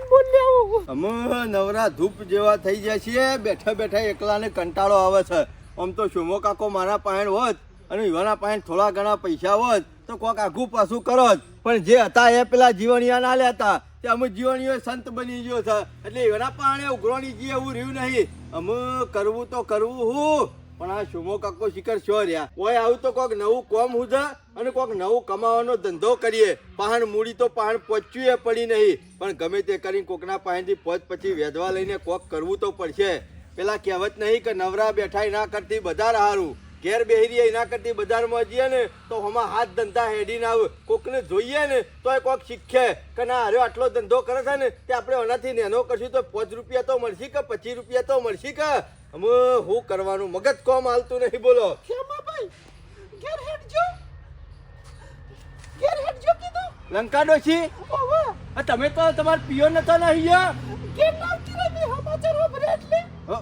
તારા સોમાં પણ અમે નવરા ધૂપ જેવા થઈ જાય છીએ, બેઠા બેઠા એકલાને કંટાળો આવે છે. આમ તો શુમો કાકો મારા પાયણ હોત અને યુવાના પાયણ થોડા ઘણા પૈસા હોત તો કોક આઘું પાછું કરો જ પણ જે હતા એ પેલા જીવણિયા ના લેતા તે અમે જીવણીઓ સંત બની ગયો છે. એટલે એના પાણે ઉઘરોણી જે એવું રહ્યું નહીં. અમે કરવું તો કરવું હું. પણ આ શુમો કાકો શિખર છો રહ્યા? ઓય, આવું તો કોક નવું કોમ હું અને કોક નવું કમાવાનો ધંધો કરીએ. પહાણ મૂડી તો પહાણ પચ્યું એ પડી નહીં. પણ ગમે તે કરીને કોકના પાસેથી પોચ પછી વેધવા લઈને કોક કરવું તો પડશે. પેલા કહેવત નહીં કે નવરા બેઠા ના કરતી બજાર હારું. ઘેર બેહરીએ એના કરતી બજારમાં જઈએ ને, તો હમણાં હાથ ધંધા હેડી ના આવે. કોકને જોઈએ ને તો એ કોક શીખે કે ના અરે આટલો ધંધો કરે છે ને, તે આપણે એનાથી નેનો કરશું તો પાંચ રૂપિયા તો મળશે કે પચીસ રૂપિયા તો મળશે કે? અમે હું કરવાનું મગજ કોમ હાલતું નહીં બોલો. શ્યામાભાઈ ઘેર હેડજો ઘેર હેડજો કીધું. લંકા ડોશી? તમે તો તમાર પિયો નતો ને અહીંયા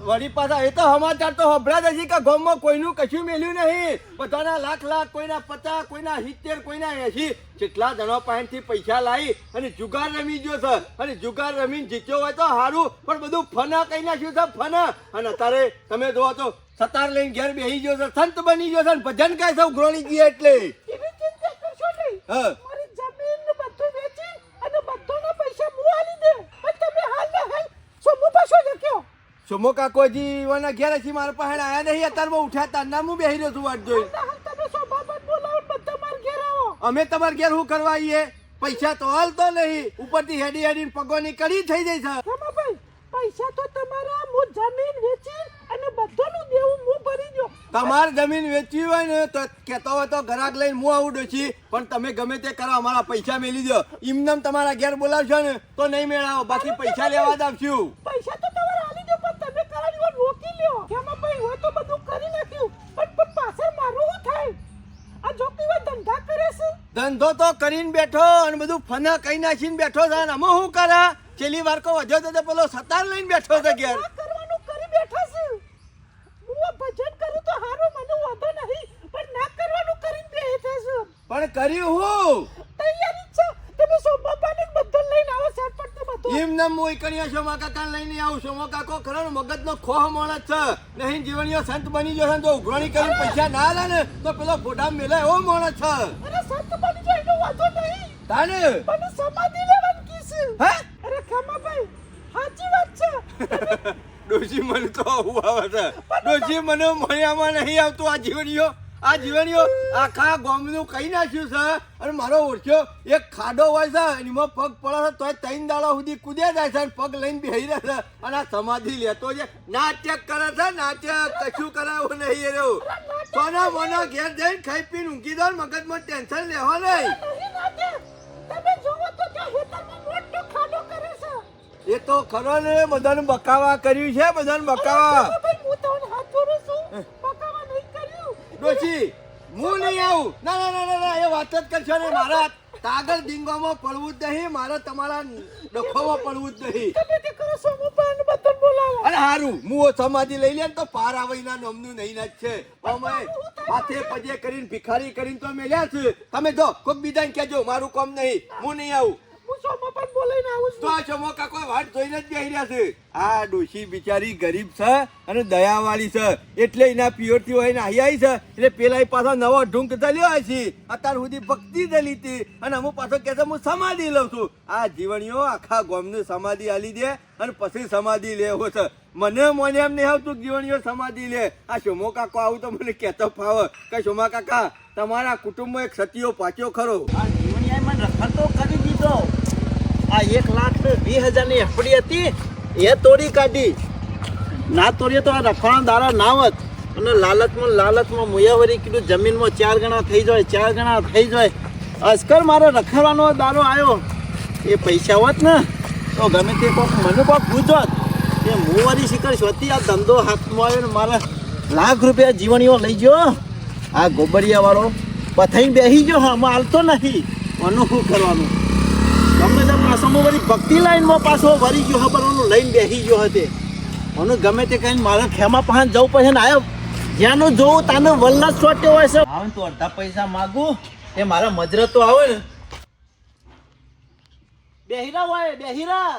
વળી પાછા એ તો સમાચાર તો હંભળા જ હશે કે ગામમાં કોઈનું કશું મેલ્યું નહીં. બધાના લાખ લાખ કોઈના પચાસ કોઈના સિત્તેર કોઈના એસી. જેટલા જણા પાસેથી પૈસા લાવી અને જુગાર રમી ગયો છે. અને જુગાર રમીને જીત્યો હોય તો સારું પણ બધું ફના કહી નાખ્યું છે ફના. અને અત્યારે તમે જોવો તો સતાર લઈને ઘેર બેસી ગયો છે સંત બની ગયો છે ભજન કાંઈ સૌ ગ્રોણી ગયા એટલે. હા મારી જમીન ને બધું વેચી અને બધાના પૈસા હું આલી દે અને તમે હાલ ને હાલ સોમુ પાછો જક્યો સોમો કાકોજી વાના ઘેર હશે મારા પાસે આયા નહીં અત્યારમાં ઉઠ્યા તારના હું બેહી રહ્યો છું વાટ જોઈ ને અમે તમારે ઘેર શું કરવા આવીએ? પૈસા તો હાલતો નહીં. ઉપરથી હેડી હેડી પગોની કડી થઈ જાય છે. પૈસા તો તમારા હું જમીન વેચી અને બધાનું દેવું હું ભરી દો તમારે જમીન વેચવી હોય ને તો કેતો હોય તો ઘરાક લઈને હું આવું ડોછી પણ તમે ગમે તે કરો અમારા પૈસા મેલી દો. ઇમનમ તમારા ઘેર બોલાવશો ને તો નહીં મેળાવો. બાકી પૈસા લેવા જ આવશું. પૈસા તો તમારે આલી દો પણ તમે કરાવી વાર રોકી લ્યો રામાભાઈ હોય તો બધું કરી નાખ્યું પણ પણ પાછળ મારું શું થાય આ જોકી હોય ધંધા કરે છે ધંધો તો કરીને બેઠો અને બધું ફના કઈ નાખીને બેઠો છે. અને અમે શું કરે? છેલ્લી વાર કો વધ્યો તો પેલો સતાર લઈને બેઠો છે ઘેર. કરવાનું કરી બેઠા છે. હું ભજન કરું તો હારું મને વાંધો નહીં. પણ ના કરવાનું કરીને બેઠો છે પણ કર્યું હું? તૈયારી છે. તમે સોમાપાને બધું લઈને આવો સરપંચ ને બધું એમને હું કરીએ શોમા કાકા લઈને આવું શોમા કાકો ખરો મગજનો ખોહ માણસ છે. નહીં જીવણીઓ સંત બની જશે તો ઉઘરણી કરીને પૈસા ના લે ને તો પેલો ગોડા મેલે એવો માણસ છે. અરે સંત બની જાય એનો વાંધો નહીં. તાને? મને સમાધિ લેવાની કીસ હે? અરે ખમાભાઈ સાચી વાત છે. ડોશી મને તો આવું આવે છે. ડોશી મને મળ્યામાં નહીં આવતું આ જીવણીઓ. આ જીવનીઓ આખા ગામનું કહી નાખ્યું છે? અને મારો ઓળખ્યો, એક ખાડો હોય છે એમાં પગ પડે છે, તોય ત્રણ દાડા સુધી કૂદ્યા જાય છે અને પગ લઈને બેહી રહે છે. અને આ સમાધિ લેતો છે. નાટક કરે છે નાટક કશું કરાવું નહીં એ રહ્યું. સોના મોના ઘેર જઈને ખાઈ પીને ઊંઘી દો મગજમાં ટેન્શન લેવા નહીં. એ તો ખરો ને, બધાને બકાવા કર્યું છે, બધાને બકાવા. હું હાથ છું ડોશી હું નહીં આવું. ના ના ના ના ના એ વાત જ કરશો ને મારા કાગળ ડીંગોમાં પડવું જ નહીં મારે તમારા ડખોમાં પડવું જ નહીં. તમે તે કરો સોમવારને બધું બોલાવો. અરે હારું હું સમાધિ લઈ લે તો પાર આવઈના નામનું નહીં ના જ છે. અમે હાથે પજે કરીને ભિખારી કરીને તો મેલ્યા છે તમે જો કોઈક બીજાને કહેજો મારું કામ નહીં. હું નહીં આવું. હું સોમવાર બોલાઈને આવું. તો છું આ ડોશી બિચારી ગરીબ છે અને દયાવાળી છે. એટલે એના પિયોરથી એટલે પેલા નવો ઢૂંક સુધી ભક્તિ અને અમુક પાછો કહે સમાધિ લઉં છું. આ જીવણીઓ આખા ગામને સમાધિ આલી દે અને પછી સમાધિ લેવો છે. મને મને એમ નહીં આવતું જીવણીઓ સમાધિ લે. આ શોમો કાકો આવું તો મને કહેતો ફાવે. કે શોમા કાકા, તમારા કુટુંબમાં એક સતીઓ પાચ્યો ખરો. આ જીવણીએ મને રખડતો કરી દીધો. આ એક લાખ વીસ હજારની એફડી હતી. એ તોડી કાઢી. ના તોડીએ તો આ રખવાના દારા ના હોત. અને લાલચમાં લાલચમાં મુયાવરી કીધું, જમીનમાં ચાર ગણા થઈ જાય, ચાર ગણા થઈ જાય. અસ્કર મારે રખડવાનો દારો આવ્યો એ પૈસા હોત ને, તો ગમે તે કોક મને કોક પૂછોત કે હું વળી શીખર શોધી આ ધંધો હાથમાં આવ્યો ને મારા લાખ રૂપિયા જીવણીઓ લઈ ગયો. આ ગોબરિયાવાળો પથાઈ બેસી ગયો. હા હાલતો નથી. અનુભવ કરવાનું? હું વળી ભક્તિ લાઈનમાં પાછો વળી ગયો ખબર ઓનું લઈને બેસી ગયો હતે ઓનું ગમે તે કહીને મારે ખેમા પાસે જવું પડે ને આવ્યો જ્યાંનું જોવું તાને વલ્લા ચોટ્યો હોય છે. આવે તો અડધા પૈસા માગું એ મારા મજરા તો આવે ને. બેહીરા હોય બેહીરા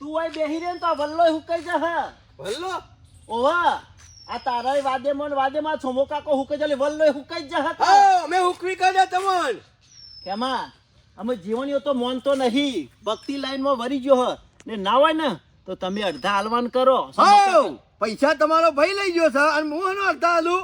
તું હોય બેહી રે તો આ વલ્લો હુકાઈ જા હા. વલ્લો? ઓવા આ તારા વાદેમાં ને વાદેમાં છોમો કાકો હુકાઈ જાય વલ્લો હુકાઈ જા હા હા મેં હુકવી કાઢ્યા તમન. કેમાં અમે જીવનીઓ તો માનતો નહીં. ભક્તિ લાઈનમાં વરી ગયો હ. ને ના હોય ને તો તમે અડધા હાલવાન કરો. પૈસા તમારો ભાઈ લઈ ગયો છે અને હું એનો અડધા હાલું?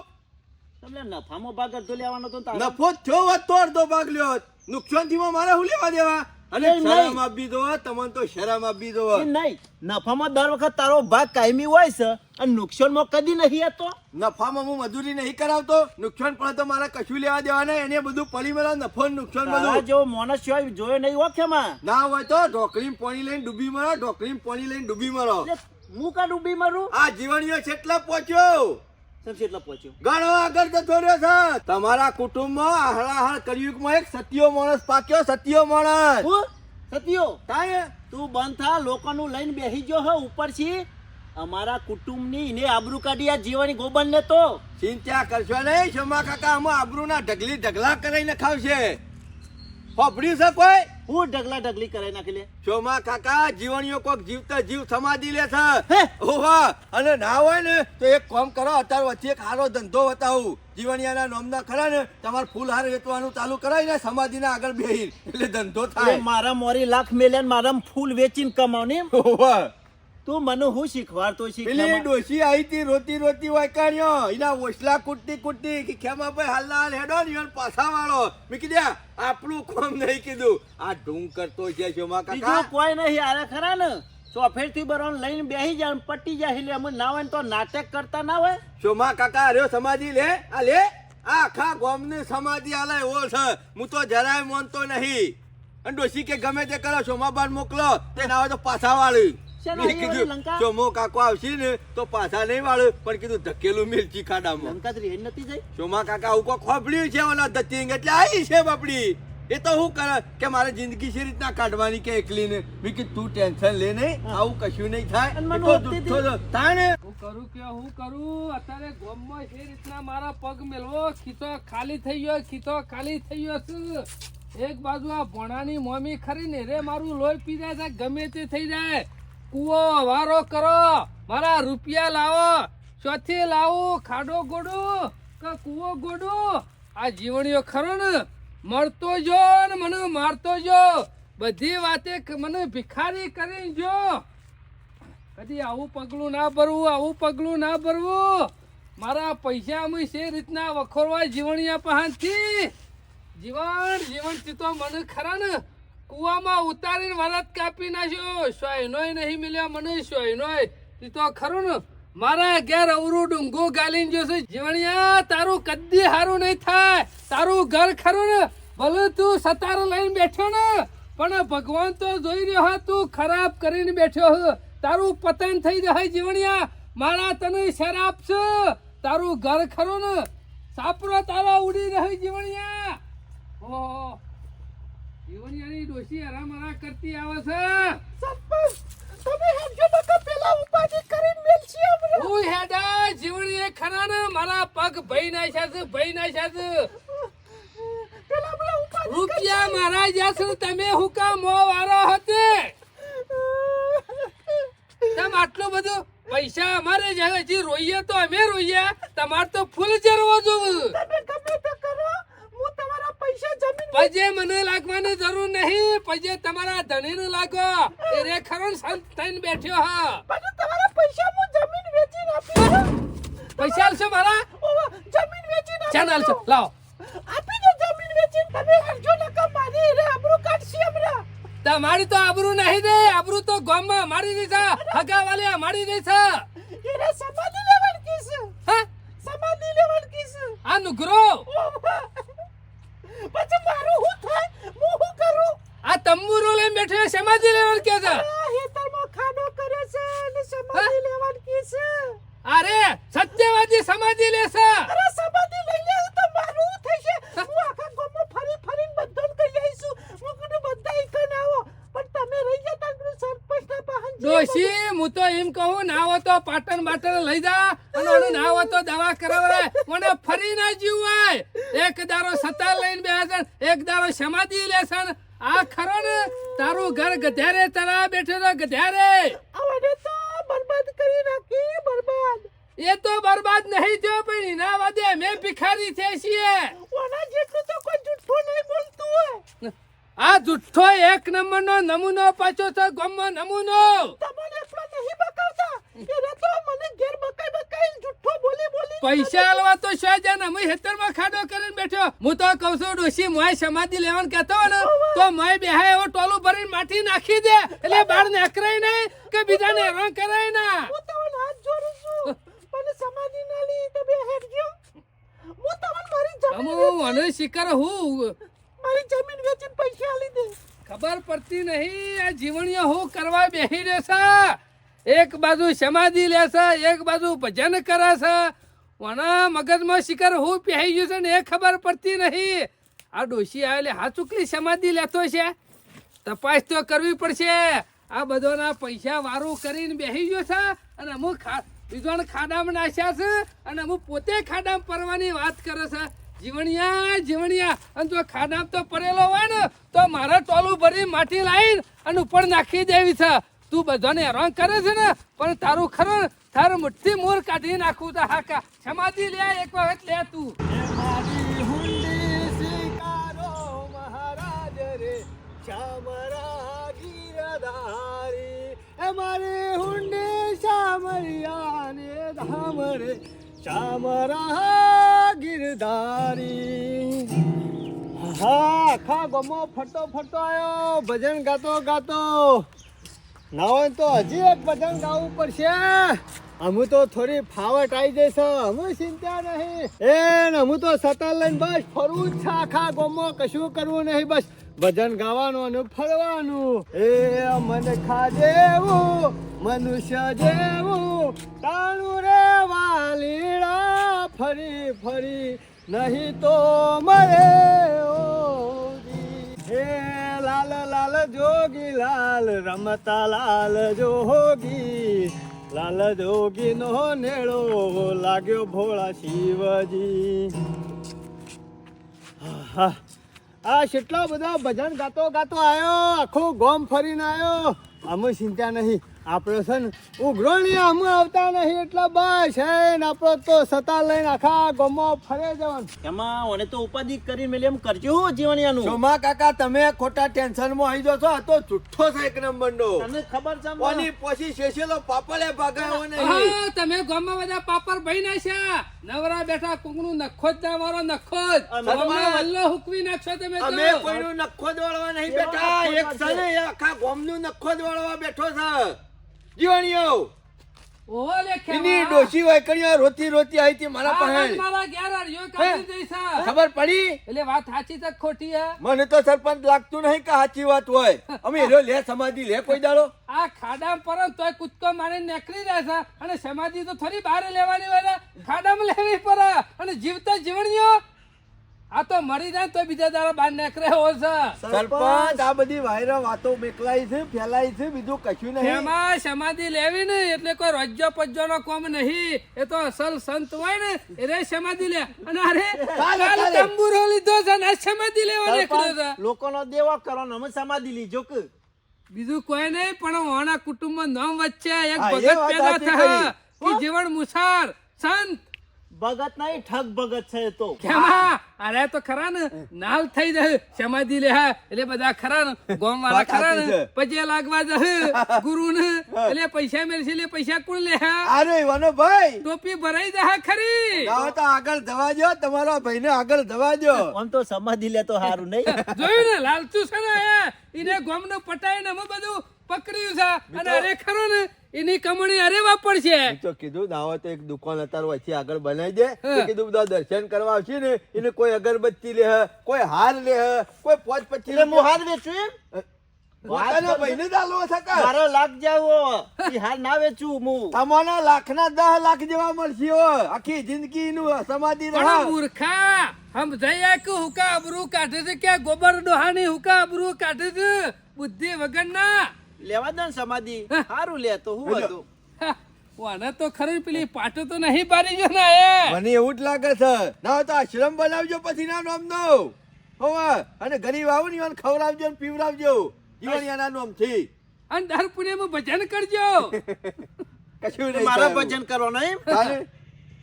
તમને નફામાં ભાગ અડધો લેવાનો તો નફો થયો હોત તો અડધો ભાગ લ્યો નુકસાન નુકસાનથીમાં મારે શું લેવા દેવા? અને. શરમ આપી દો તમને તો શરમ આપી દો નહીં. નફામાં દર વખત તારો ભાગ કાયમી હોય છે અને નુકસાનમાં કદી નહીં હતો. નફામાં હું મજૂરી નહીં કરાવતો નુકસાન પણ તો મારા કશું લેવા દેવાના એને બધું પડી મળે નફો નુકસાન બધું. જેવો માણસ સિવાય જોયો નહીં ખેમાં ના હોય તો ઢોકળી પાણી લઈને ડૂબી મરો ઢોકળી પાણી લઈને ડૂબી મરો. હું કા ડૂબી મરું? આ જીવણીઓ કેટલા પહોંચ્યો. સમજી પહોંચ્યો. ઘણો આગળ જતો રહ્યો છે. તમારા કુટુંબમાં આહળાહળ કળિયુગમાં એક સત્યો માણસ પાક્યો સત્યો માણસ. સત્યો કાંઈ? તું બંધ થા લોકોનું લઈને બેસી ગયો હો ઉપરથી. અમારા કુટુંબની એને આબરૂ કાઢી આ જીવની ગોબન ને તો. ચિંતા કરશો નહીં શમા કાકા આમાં આબરૂના ઢગલી ઢગલા કરીને ખાવશે. હોભળ્યું છે કોઈ? હું ઢગલા ઢગલી કરાઈ નાખી લે. શોમા કાકા જીવણીઓ કોક જીવતા જીવ સમાધિ લે છે. ઓહો અને ના હોય ને તો એક કામ કરો અત્યારે વચ્ચે એક સારો ધંધો બતાવું. જીવણિયાના નોમના ખરા ને તમારે ફૂલ હાર વેચવાનું ચાલુ કરાવીને સમાધિના આગળ બેહી એટલે ધંધો થાય. મારા મોરી લાખ મેલ્યા ને મારા ફૂલ વેચીને કમાવ ને? ઓહા. તું મને હું શીખવાડતો શીખ? પેલી ડોશી આવી હતી રોતી રોતી વાયકાણ્યો એના ઓસલા કૂટતી કૂટતી કે ખેમા ભાઈ હાલ હાલ હેડો ને ઈવન પાછા વાળો. મેં કીધું આપણું કોમ નહીં કીધું. આ ઢૂંગ કરતો છે શોમા કાકા. બીજો કોઈ નહીં આરે ખરા ને. ચોફેરથી બરોન લઈને બેહી જાય પટી જાય એટલે અમે ના હોય ને તો નાટક કરતા ના હોય. શોમા કાકા અરે સમાધિ લે. આ લે. આખા આખા ને સમાધિ આલે એવો છે હું તો જરાય માનતો નહીં. અને ડોશી કે ગમે તે કરો બાર મોકલો. તે ના હોય તો પાછા વાળી. મેં કીધું વાળી લંકા? કાકો આવશે ને તો પાછા નહીં વાળું. પણ કીધું ધકેલું મિર્ચી ખાડામાં. લંકાત્રી હેડ નથી જઈ? શોમા કાકા આવું કોઈ ખોપડ્યું છે ઓલા દત્તિંગ એટલે આવી છે બાપડી એ તો હું કરે? કે મારે જિંદગી છે રીતના કાઢવાની કે એકલી ને મેં કીધું તું ટેન્શન લે નહીં. આવું કશું નહીં થાય. અને મને એ તો દુઃખો થાય ને હું કરું કે હું કરું? અત્યારે ગોમમાં જે રીતના મારા પગ મેલવો. ખીચો ખાલી થઈ ગયો ખીચો ખાલી થઈ ગયો છે. એક બાજુ આ ભોણાની મોમી ખરી ને રે મારું લોહી પી જાય ગમે તે થઈ જાય. કૂવો, વારો કરો. મારા રૂપિયા લાવો. ચોથી લાવો, ખાડો ગોડો કે કૂવો ગોડો. આ જીવણીઓ ખરો ને, મળતો જો ને મને મારતો જો. બધી વાતે મને ભિખારી કરી જો. કદી આવું પગલું ના ભરવું, આવું પગલું ના ભરવું. મારા પૈસા અમે છે રીતના વખોરવા જીવણિયા પહાણથી જીવન જીવનથી તો મને ખરા ને. કુવામાં ઉતારીને વરત કાપી નાખ્યો. સોયનોય નહીં મળ્યા મને સોયનોય ઈ તો ખરું ને. મારા ઘેર અવરું ડુંગો ગાલીને જોશે. જીવણિયા, તારું કદી હારું નહીં થાય. તારું ઘર ખરું ને. ભલે તું સતારો લઈને બેઠો ને. પણ ભગવાન તો જોઈ રહ્યો હા, તું ખરાબ કરીને બેઠો હ. તારું પતન થઈ જાય જીવણિયા. મારા તને શરાબ છે. તારું ઘર ખરું ને. સાપરો તારા ઉડી રહ્યો જીવણિયા. ઓહો. જીવણિયાની ડોશી હરામરા કરતી આવે છે. સરપંચ તમે હેડજો નકર પેલા ઉપાધિ કરીને મેલશી હમણાં. હું હેડા જીવણીએ ખરા ને મારા પગ ભઈ નાખ્યા છે ભઈ નાખ્યા છે. પેલા હમણાં ઉપાધિ રૂપિયા મારા જાસુ તમે હુકા મો વાળો હતે? તમ આટલું બધું પૈસા અમારે જ હવે હજી રોઈએ તો અમે રોઈએ તમારે તો ફૂલ ચરવો જોવું. તમે ગમે તો કરો હું તમારા પૈસા જમીન પજે મને લાગવાની જરૂર નહીં પજે તમારા ધણીને લાગો એ રે ખરો ને થઈને બેઠ્યો હા. પણ તમારા પૈસા હું જમીન વેચી આપી પૈસા આલશો મારા? જમીન વેચીને આપી ચાલ આલશો લાવો. આપી દો જમીન વેચી તમે હેડજો નકર મારી રે આબરૂ કાઢશી હમણાં. તમારી તો આબરૂ નહીં દે આબરૂ તો ગામમાં મારી દીધા હગા વાલે મારી દે છે. એને સમાધિ લેવાની કીસ. હા? સમાધિ લેવાની કીસ. આ નુગરો ઓવા. પછી મારું શું થાય હું શું કરું આ તંબુરો લઈને બેઠે છે, સમાધિ લેવાનું કે છે. હેતરમાં ખાડો કરે છે અને સમાધિ લેવાનું કે છે. અરે સત્યવાદી સમાધિ લેશે અરે સમાધિ લઈ લે તો મારું શું થશે. હું આખા ગામમાં ફરી ફરીને બધાને કહી આવીશું. હું કીધું બધા ઈકન આવો. પણ તમે રહી જતા કીધું સરપંચના પાહન દોશી હું તો એમ કહું ના આવો તો પાટણ બાટણ લઈ જા. અને ઓનું ના આવો તો દવા કરાવડાય મને ફરી ના જીવાય એક દારો સતા લઈને બે છે એક દારો સમાધિ લેશે ને. આ ખરો ને તારું ઘર ગધેરે બેઠો બેઠેલો ગધેરે. આવડે તો બરબાદ કરી નાખી બરબાદ. એ તો બરબાદ નહીં થયો પણ એના વાદે અમે ભિખારી છે છીએ. ઓના જેટલું તો કોઈ જૂઠું નહીં બોલતું હોય. આ જુઠ્ઠો એક નંબરનો નમૂનો પાછો છે ગમ્મો નમૂનો. પૈસા આલવા તો શું જાને અમે હેતરમાં ખાડો કરીને બેઠો. હું તો કહું છું ડોશી મોય સમાધિ લેવાનું કહેતો ને તો મોય બેહા એવો ટોલું ભરીને માટી નાખી દે. એટલે બહાર નીકળાય નહીં કે બીજાને હેરાન કરાય ના. સમાધિ ના લી તમે ગયો. હું તમને મારી જમીન હું અને શિકાર હું મારી જમીન વેચીને પૈસા લીધે. ખબર પડતી નહીં, આ જીવણીઓ હું કરવા બેહી રહેશે એક બાજુ સમાધિ લેશે એક બાજુ ભજન કરે છે. વણા મગજમાં શિકાર હું પહેરી ગયું છે ને એ ખબર પડતી નહીં. આ ડોશી આવેલી હા ચૂકલી સમાધિ લેતો છે. તપાસ તો કરવી પડશે. આ બધાના પૈસા વારું કરીને બેહી ગયો છે અને અમુક બીજોને ખાડામાં નાખ્યા છે અને અમુક પોતે ખાડામાં પરવાની વાત કરે છે. જીવણિયા જીવણિયા. અને જો ખાડામાં તો પડેલો હોય ને, તો મારા ટોલું ભરી માટી લાવીને અને ઉપર નાખી દેવી છે. તું બધાને હેરાન કરે છે ને, પણ તારું ખરું તારું મુઠ્ઠી મોર કાઢી નાખું તો હાકા સમાધિ લે, એક વખત લે તું. મારી હુંડી શામરિયા ને ધામરે શામરા ગીરધારી હા આખા ગમો ફરતો ફરતો આવ્યો ભજન ગાતો ગાતો. ના હોય તો હજી એક ભજન ગાવું પડશે. અમુ તો થોડી ફાવટ આવી જશે. અમુ ચિંતા નહીં. એ અમુ તો સતર લઈને બસ ફરવું જ છે. આખા ગોમમાં કશું કરવું નહીં, બસ. ભજન ગાવાનું અને ફરવાનું. એ મને ખાજેવું મનુષ્ય જેવું તાણું રે વાલીડા ફરી ફરી નહીં તો મરે. હે લાલ લાલ જોગી, લાલ રમતા લાલ જોગી. લાલ જોગી નો નેળો લાગ્યો ભોળા શિવજી. આહા. આ કેટલો બધા ભજન ગાતો ગાતો આવ્યો આખો ગોમ ફરીને આવ્યો અમે ચિંતા નહીં. આપણે છે ને ઉઘરોણી અમે આવતા નહીં એટલે બસ છે ને આપણો તો સતા લઈને આખા ગમો ફરે જવાનું. એમાં ઓને તો ઉપાધિ કરી મેલે એમ કરજો હું જીવણિયાનું. સોમા કાકા તમે ખોટા ટેન્શનમાં આવી છો આ તો જુઠ્ઠો છે એક નંબરનો. તને ખબર છે ઓની પછી શેષેલો પાપડે ભગાવો નહીં. તમે ગામમાં બધા પાપડ ભાઈ નાખ્યા. નવરા બેઠા કુંગનું નખો જ ના મારો નખો જ. તમે ગામમાં હુકવી નાખશો તમે. અમે કોઈનું નખો દોડવા નહીં બેઠા. એક સને આખા ગોમનું નખો દોડવા બેઠો છે. જીવણીઓ! ઓહો લે ખેવા. એની ડોશી વાયકણીઓ રોતી રોતી આવી હતી મારા પાસે. મારા ઘેર હરિયો કાઢી દઈશ આ. ખબર પડી? એટલે વાત સાચી છે ખોટી હે? મને તો સરપંચ લાગતું નહીં કે સાચી વાત હોય. અમે એનો લે સમાધિ લે કોઈ દાડો. આ ખાડા પર તોય કૂદકો મારીને નીકળી જાય અને સમાધિ તો થોડી બહાર લેવાની હોય ને. ખાડામાં લેવી પડે. અને જીવતા જીવણીઓ આ તો મરી જાય તો બીજા દાડા બહાર નીકળે હો છે. સરપંચ આ બધી વાયરા વાતો મેકલાઈ છે ફેલાઈ છે બીજું કશું નહીં. એમાં સમાધિ લેવી ને એટલે કોઈ રજ્જો પજ્જો નો કોમ નહીં. એ તો અસલ સંત હોય ને એને સમાધિ લે. અને અરે કાલ તંબુરો લીધો છે ને સમાધિ લેવા નીકળ્યો છે? લોકોનો દેવો કરો ને અમે સમાધિ લીજો કે? બીજું કોઈ નહીં પણ ઓના કુટુંબમાં નામ વચ્ચે એક ભગત પેદા થયા કે જીવન મુસાર સંત. ભગત નહીં ઠગ ભગત છે તો. કેમાં? અરે તો ખરા ને નાલ થઈ જાય સમાધિ લે હા એટલે બધા ખરા ને ગોમ વાળા ખરા ને પછી લાગવા જશે ગુરુ ને એટલે પૈસા મેળશે એટલે પૈસા કોણ લે હા? અરે વાનો ભાઈ ટોપી ભરાઈ જાય ખરી! જાઓ તો આગળ દવા જો તમારા ભાઈને આગળ દવા જો આમ તો સમાધિ લે તો સારું નહીં. જોયું ને લાલચુ છે ને એને ગોમનું પટાઈ ને બધું પકડ્યું છે. અને અરે ખરો ને એની કમણી અરે વાપરશે. તો કીધું દાવો તો એક દુકાન અત્યારે વચ્ચે આગળ બનાવી દે. તો કીધું બધા દર્શન કરવા આવશે ને એને કોઈ અગરબત્તી લે કોઈ હાર લે કોઈ પોચ પચી લે હું. હાર વેચું એમ? પોતાના ભાઈને જ આલવો છે કાં? મારો લાખ જાવો હાર ના વેચું હું. તમારા લાખના દસ લાખ જેવા મળશે આખી જિંદગી નું સમાધિ મૂર્ખા હમ જઈએ કે હુકા અબરૂ કાઢે છે કે ગોબર ડોહાની હુકા અબરૂ કાઢે છે? બુદ્ધિ વગર ના લેવા દે ને સમાધિ. સારું લે તો હું હતું? આને તો ખરું પેલી પાટો તો નહીં બારી ગયો ને એ. મને એવું જ લાગે છે. ના તો આશ્રમ બનાવજો પછી ના નામ નો હોવા અને ગરીબ આવું ને ખવડાવજો ને પીવડાવજો. જીવણિયાના નામથી અને દર પુણ્યમાં ભજન કરજો. કશું નહીં મારા ભજન કરો નહીં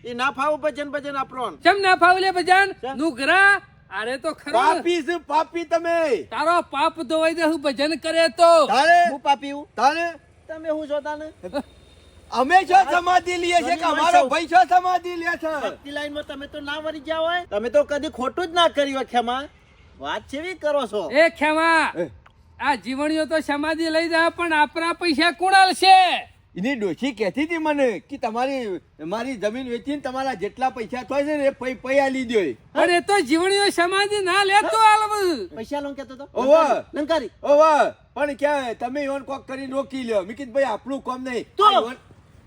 એ ના ફાવું ભજન ભજન આપણો. ચમ ના ફાવલે ભજન? નુગરા અરે તો ખરો. પાપી છે પાપી તમે. તારો પાપ ધોવાઈ દે હું ભજન કરે તો. તારે. હું પાપી હું? તારે. તમે હું જોતા ને અમે છો સમાધિ લીએ છે કે અમારો ભાઈ છો સમાધિ લે છે? ભક્તિ લાઈનમાં તમે તો ના વરી ગયા હોય. તમે તો કદી ખોટું જ ના કર્યું હોય ખેમા. વાત કેવી કરો છો? એ ખેમા આ જીવણીઓ તો સમાધિ લઈ જાય પણ આપણા પૈસા કોણ આલશે એની ડોશી કહેતી હતી મને કે તમારી મારી જમીન વેચીને તમારા જેટલા પૈસા થાય છે ને એ પૈ પૈયા લીધો અરે એ તો જીવણીઓ સમાજ ના લેતો પૈસા લોન કેતો તો ઓવા. લંકારી ઓવા. પણ ક્યાં તમે ઈવન કોક કરી રોકી લ્યો. મિકિત ભાઈ આપણું કામ નહીં. તો?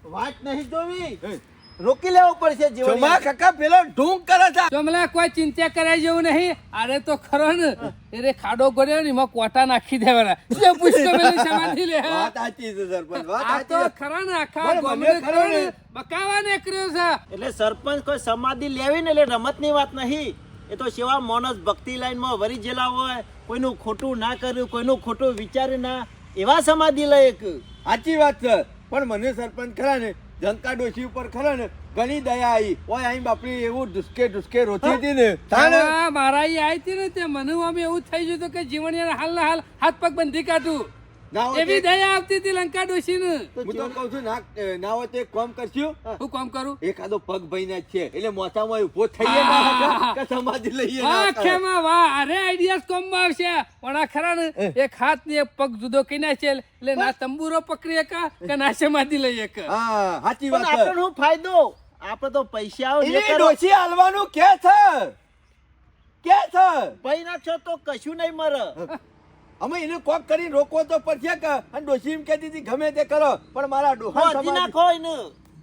વાત નહીં જોવી. એ, રોકી લેવું પડશે જીવન કાકા પેલો ઢોંગ કરે છે. ચોમલા કોઈ ચિંતા કરાય જેવું નહીં. અરે તો ખરો ને. એ ખાડો ગોળ્યો ને એમાં કોટા નાખી દેવાના. જે પૂછતો પેલી સમાધિ લે. વાત સાચી છે સરપંચ વાત આ તો ખરા ને આખા બરાબર, ખરો ને. બકાવા ને. કર્યો છે. એટલે સરપંચ કોઈ સમાધિ લેવી ને એટલે રમતની વાત નહીં. એ તો સેવા મોનસ ભક્તિ લાઈનમાં વરી જેલા હોય કોઈનું ખોટું ના કર્યું કોઈનું ખોટું વિચાર્યું ના. એવા સમાધિ લે એક સાચી વાત છે. પણ મને સરપંચ ખરા ને જંકા ડોશી ઉપર ખરા ને ઘણી દયા આવી ઓય અહીં બાપડી એવું ઢુસકે ઢુસકે રોતી હતી ને. મારા આવી હતી ને તે મને આમ એવું થઈ ગયું હતું કે જીવણીયાને હાલ ના હાલ હાથ પગ બંધી કાઢું. એવી તે- દયા આવતી હતી લંકા ડોશીને. હું તો કહું છું ના એ, ના હોય તો એક કામ કરશું? હું. કામ કરું? એકાદો પગ ભાઈ છે એટલે મોસામાં ઊભો થઈએ કે સમાધિ લઈએ ના વાહ કરે. ખેમા વાહ અરે આઈડિયાસ કોમમાં આવશે. પણ આ ખરા ને એક હાથ ને એક પગ જુદો કઈ ના છે એટલે ના તંબુરો પકડી એક કે ના સમાધિ લઈ એક હા સાચી વાત ફાયદો? આપણે તો પૈસા આવો ડોશી હાલવાનું કે છે? કે છે? ભાઈ ના છો તો કશું નહીં મરે. અમે એને કોક કરી રોકવો તો પડશે કે અને ડોશી એમ કહેતી હતી ગમે તે કરો પણ મારા ડોહા સમાજ નાખો એને.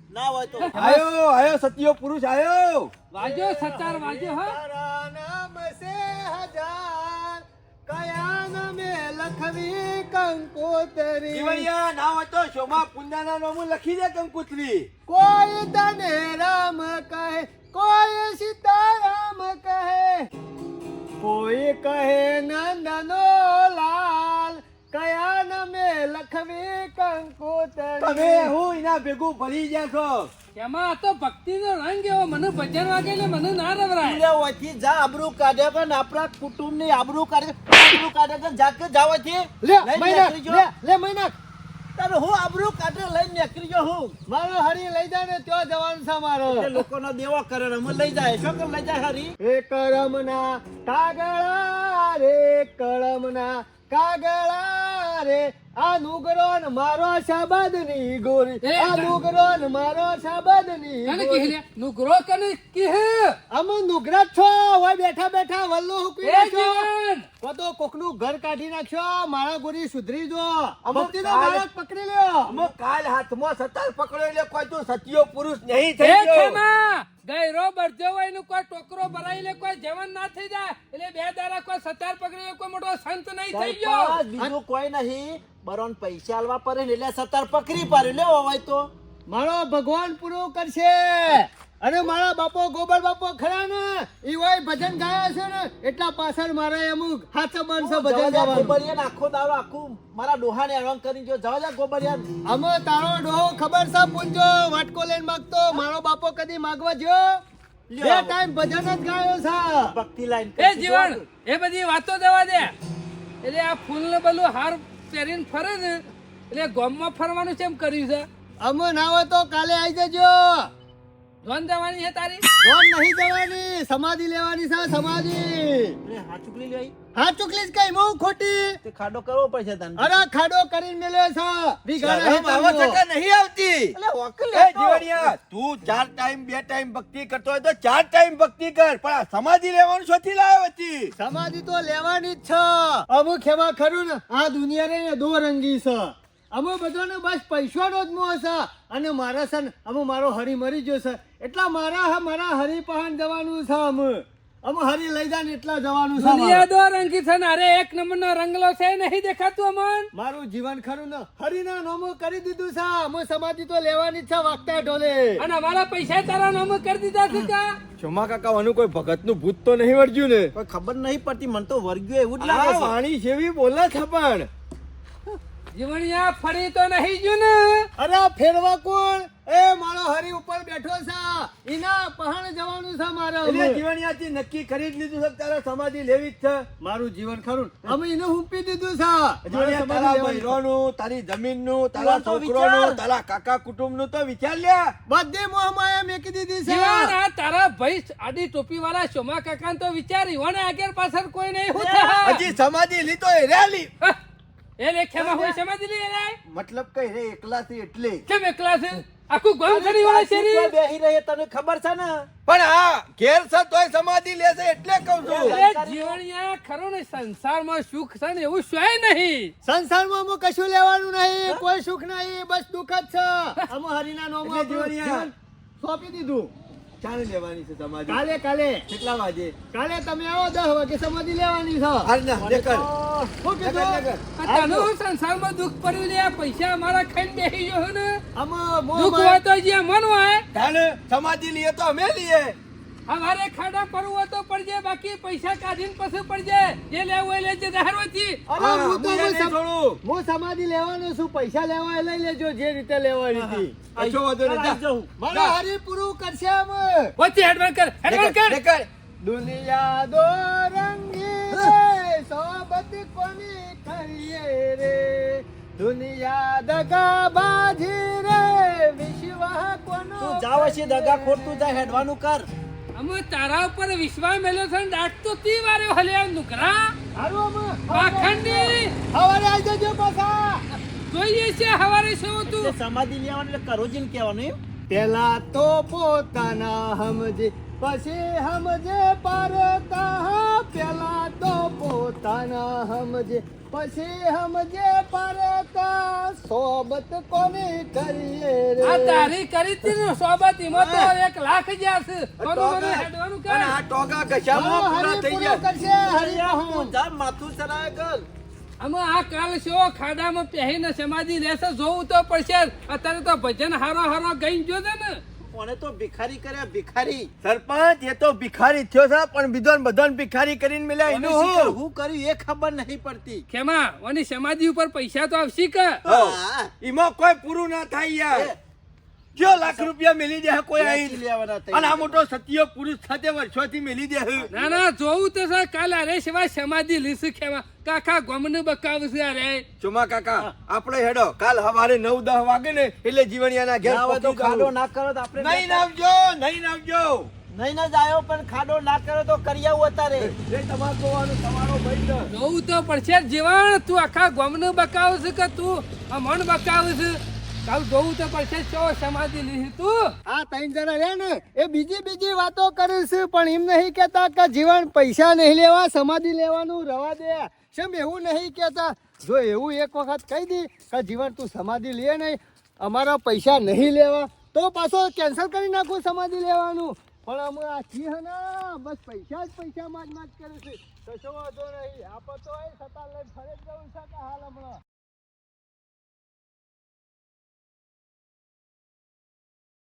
ના હોય તો. આયો આયો સત્યો પુરુષ આયો. વાજો સચાર વાજો હા. તારા નામ સે હજાર કયા મે લખવી કંકોતરી. જીવણિયા ના હોય તો શોભા પુંજાના નામ લખી દે કંકોત્રી. કોઈ તને રામ કહે કોઈ સીતારામ કહે. કોઈ કહે નંદનો લાલ કયા નામે લખવી કંકોતરી? તમે હું એના ભેગું ભરી ગયા છો? એમાં આ તો ભક્તિનો રંગ એવો. મને ભજન વાગે એટલે મને ના રવરાય. ઓથી જા આબરૂ કાઢે કે ને આપણા કુટુંબની આબરૂ કાઢે આબરૂ કાઢે કે જાકે જાવ છે લે મૈનાક. લે મૈનાક. તારે હું આબરૂ કાઢે લઈને નીકળી ગયો હું? મારો હરી લઈ જાય ને ત્યાં જવાનું છે મારો લોકોનો દેવો કરે રમ લઈ જાય. શું લઈ જાય હરી? એ કરમના કાગળા રે કળમના કાગળા રે આ નુગરો ને મારો શાબદની ગોરી આ નુગરો ને મારો શાબદની કને નુગરો કને કીહે અમ નુગરા છો. હોય બેઠા બેઠા વલ્લો હુકી એ જીવન. કદો કોકનું ઘર કાઢી નાખ્યો. મારા ગોરી સુધરી જો. ભક્તિનો માણસ પકડી લ્યો. અમ કાલ હાથમાં સતાર પકડ્યો એટલે કોઈ તું સત્યો પુરુષ નહીં એ ખેમા ગયરો બરજો હોયનું કોઈ ટોકરો ભરાઈ લે કોઈ જવાન ના થઈ જાય. એટલે બે દારા કોઈ સતાર પકડી કોઈ મોટો સંત નહીં થઈ ગયો. બીજું કોઈ નહીં. બરોન પૈસા આલવા પડે ને એટલે સતર પકડી પાડ્યું. લેવો હોય તો. મારો ભગવાન પૂરો કરશે. અને મારા બાપો ગોબર બાપો ખરા ને? એ હોય ભજન ગાયા છે ને એટલા પાછળ મારે અમુક હાથ બનશે ભજન ગોબરિયાને આખો દારો આખું મારા ડોહાને હેરાન કરી જો. જવા જા ગોબરિયા અમે તારો ડોહો ખબર છે પૂંજો વાટકો લઈને માગતો? મારો બાપો કદી માગવા જો બે ટાઈમ ભજન જ ગાયો છે. ભક્તિ લાઈન એ જીવન એ બધી વાતો દેવા દે. એટલે આ ફૂલ ને બધું હાર પહેરીને ફરે ને એટલે ગામમાં ફરવાનું કેમ કર્યું છે. અમે ના હોય તો કાલે આવી જજો. ધોન જવાની છે તારી? ગોમ નહીં જવાની સમાધિ લેવાની છે સમાધિ. હાથ ચૂકલી લઈ હા ચુકલીસ કઈ હું ખોટી. તે ખાડો કરવો પડશે તને. અરે ખાડો કરીને મેલે છે. વીઘાના શરમ આવે છે નહીં આવતી? એટલે એ હતો. તું ચાર ટાઈમ બે ટાઈમ ભક્તિ કરતો હોય તો ચાર ટાઈમ ભક્તિ કર પણ આ સમાધિ લેવાનું છોથી લાવ્યો હતી સમાધિ તો લેવાની જ છે. અમુક એમાં ખરું ને આ દુનિયા રે દો રંગી છે. અમે બધાને બસ પૈસાનો જ મોહ છે. અને મારા સન અમે મારો હરી મરી ગયો છે. એટલા મારા મારા હરી પહાણ જવાનું છે અમે અમે હરી લઈ જાય ને એટલા જવાનું છે. દુનિયાદો રંગી છે ને અરે એક નંબરનો રંગલો છે નહીં દેખાતું અમન? મારું જીવન ખરું ને હરીના નોમો કરી દીધું છે. અમે સમાધિ તો લેવાની છે વાગતા ઢોલે. અને અમારા પૈસા તારા નામ કરી દીધા છે કા? ચોમા કાકા આનું કોઈ ભગતનું ભૂત તો નહીં વર્જ્યું ને? કોઈ ખબર નહીં પડતી મને તો વર્ગ્યું એવું જ લાગે છે. વાણી જેવી બોલે છે પણ. જીવણિયા ફરી તો નહીં ને અરે ફેરવા કોણ? એ મારો હરી ઉપર બેઠો છે. ઈના પહાણ જવાનું છે મારે એટલે. જીવણિયાથી નક્કી કરી જ લીધું છે કે તારે સમાધિ લેવી જ છે. મારું જીવન ખરું. અમે એને હુંપી દીધું છે. જીવણિયા તારા. બૈરોનું, તારી જમીનનું તારા છોકરોનું તારા કાકા કુટુંબનું તો વિચાર લ્યા બધી મોહમાયા મેકી દીધી છે. આ તારા ભાઈ આડી ટોપી વાળા શોમા કાકા તો વિચાર ઈવોને આગળ પાછળ કોઈ નહીં. હું થા. હજી સમાધિ લીધો એ રેલી. એ લેખ્યામાં હોય સમજ લી એને? મતલબ કઈ રે એકલાથી એટલે. કેમ એકલા છે? આખું ગામ કરી વાળા છે રે. બેહી રહે તને ખબર છે ને? પણ આ ઘેર છે તોય સમાધિ લેશે એટલે કહું છું. એ જીવણિયા ખરો ને સંસારમાં સુખ છે ને એવું શું નહીં? સંસારમાં અમુક કશું લેવાનું નહીં કોઈ સુખ નહીં બસ દુઃખ જ છે. અમો હરિના નોમો જીવણિયા. સોંપી દીધું. ચાલે લેવાની છે સમાધિ કાલે કાલે. કેટલા વાગે? કાલે તમે આવો દસ વાગે સમાધિ લેવાની છે. હાલ ના દેખર શું કીધું? તને હું સંસારમાં દુઃખ પડ્યું લે પૈસા અમારા ખાઈને બેસી ગયો ને. આમાં દુઃખ હોય તો જે મન હોય. તાને સમાધિ લઈએ તો અમે લઈએ અમારે ખાડા પડવું તો પડજે બાકી પૈસા કાઢીને પછી પડજે. જે લેવું એ લેજે ધારવાથી અરે હું તો હું સમાધિ લેવાનો છું. પૈસા લેવા એ લઈ લેજો જે રીતે લેવાની હતી. અચ્છો વધો ને જાઉં. મારો હરી પૂરું કરશે અમે વચ્ચે હેડવાન કર હેડવાન કર. દુનિયા દો રંગી રે સોબત કોની કરીએ રે? દુનિયા દગા બાજી રે? વિશ્વ કોનો તું જાવ છે દગા ખોટું હેડવાનું કર. અમે તારા ઉપર વિશ્વાસ મેલ્યો છે ને દાટતો તી વારે હલે નુકરા હારું અમે. પાખંડી હવારે આવી જજો પાછા. જોઈએ છે હવારે શું તું સમાધિ લેવાનું એટલે કરોજીને કહેવાનું એમ. પેલા તો પોતાના સમજે પછી સમજે પરતા. પેલા તો પોતાના સમજે પછી સમજે પરતા સોબત કોની કરીએ આ તારી કરી તી ને સોબત એમાં તો એક લાખ જ્યાં છે. કોનું મને હેડવાનું અને આ ટોગા કશામાં પૂરા થઈ ગયા. કરશે હરી હું જા માથું ચડાય ગલ અમે આ કાલ શો ખાડામાં પહેરીને સમાધિ લેશે જોવું તો પડશે. અત્યારે તો ભજન હારો હારો ગઈ ગયો છે ને. કોને તો ભિખારી કર્યા ભિખારી. સરપંચ એ તો ભિખારી થયો છે પણ બીજો બધાને ભિખારી કરીને મિલ્યા એનું હું? હું કર્યું એ ખબર નહીં પડતી. ખેમા ઓની સમાધિ ઉપર પૈસા તો આવશે કે? એમાં કોઈ પૂરું ના થાય યાર. જો લાખ રૂપિયા મેલી દે કોઈ અહીં લેવાના? અને આ મોટો સત્ય પુરુષ સાથે વર્ષોથી મેલી દે ના ના જોવું તો સર કાલ અરે સિવાય સમાધિ લીસું ખેમા. કાકા ગમને બકાવશે અરે ચોમા કાકા આપણે હેડો. કાલ સવારે નવ દસ વાગે ને એટલે જીવણિયાના ઘેર ના હોય તો ખાડો ના કરો તો આપણે નહીં નાવજો નહીં નાવજો નહીં ના જાયો પણ ખાડો ના કરો તો કરી આવું અત્યારે. એ તમારે જોવાનું તમારો ભાઈ. જોવું તો પડશે જ જીવણ. તું આખા ગમને બકાવશે કે તું આ મન બકાવશે કાલ જોવું તો પડશે ચો સમાધિ લીધી તું. આ ત્રણ જણા રહ્યા ને એ બીજી બીજી વાતો કરે છે પણ એમ નહીં કહેતા કે જીવન પૈસા નહીં લેવા સમાધિ લેવાનું રવા દે. કેમ એવું નહીં કહેતા? જો એવું એક વખત કહી દી કે જીવન તું સમાધિ લે નહીં, અમારા પૈસા નહીં લેવા, તો પાછો કેન્સલ કરી નાખું સમાધિ લેવાનું. પણ અમે આ છીએ ને, બસ પૈસા જ પૈસા માજ માજ કરે છે. કશો વાંધો નહીં આપણે તો એ સતા લઈ ફરે જ જવું છે હાલ હમણાં?